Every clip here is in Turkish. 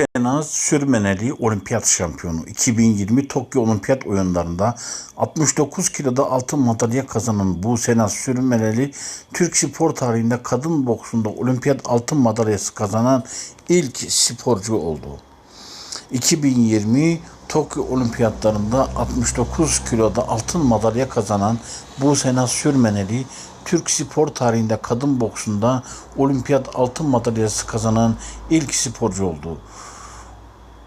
Şenaz Sürmeneli olimpiyat şampiyonu 2020 Tokyo Olimpiyat Oyunlarında 69 kiloda altın madalya kazanan bu Senaz Sürmeneli Türk spor tarihinde kadın boksunda olimpiyat altın madalyası kazanan ilk sporcu oldu. 2020 Tokyo Olimpiyatlarında 69 kiloda altın madalya kazanan Buse Naz Sürmeneli, Türk spor tarihinde kadın boksunda olimpiyat altın madalyası kazanan ilk sporcu oldu.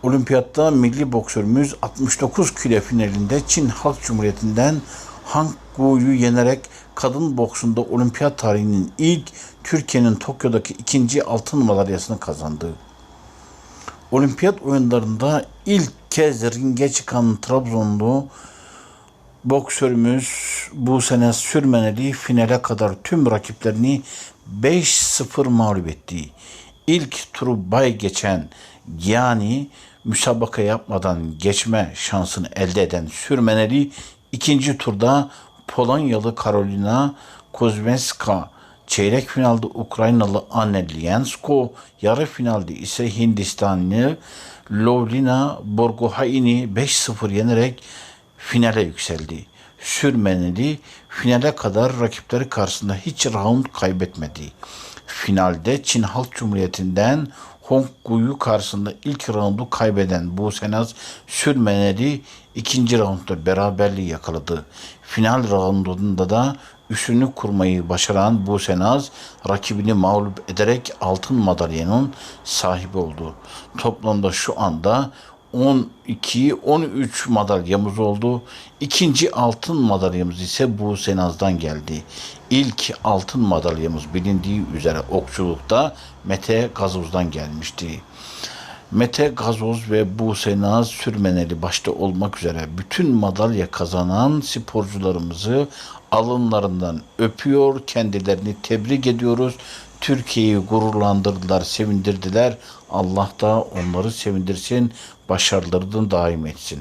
Olimpiyatta milli boksörümüz 69 kilo finalinde Çin Halk Cumhuriyeti'nden Hang Gu'yu yenerek kadın boksunda olimpiyat tarihinin ilk Türkiye'nin Tokyo'daki ikinci altın madalyasını kazandı. Olimpiyat oyunlarında ilk kez ringe çıkan Trabzonlu boksörümüz bu sene Sürmeneli finale kadar tüm rakiplerini 5-0 mağlup etti. İlk turu bay geçen yani müsabaka yapmadan geçme şansını elde eden Sürmeneli ikinci turda Polonyalı Karolina Kozmeska çeyrek finalde Ukraynalı Anne Liensko, yarı finalde ise Hindistanlı Lovlina Borgohain'i 5-0 yenerek finale yükseldi. Sürmeneli finale kadar rakipleri karşısında hiç round kaybetmedi. Finalde Çin Halk Cumhuriyeti'nden Hong Gu'yu karşısında ilk roundu kaybeden Bu Senaz Sürmeneli ikinci roundda beraberliği yakaladı. Final roundunda da üstünü kurmayı başaran Bu Senaz rakibini mağlup ederek altın madalyanın sahibi oldu. Toplamda şu anda 12-13 madalyamız oldu. İkinci altın madalyamız ise bu Senaz'dan geldi. İlk altın madalyamız bilindiği üzere okçulukta Mete Gazoz'dan gelmişti. Mete Gazoz ve Buse Naz Sürmeneli başta olmak üzere bütün madalya kazanan sporcularımızı alınlarından öpüyor, kendilerini tebrik ediyoruz. Türkiye'yi gururlandırdılar, sevindirdiler. Allah da onları sevindirsin, başarılarını daim etsin.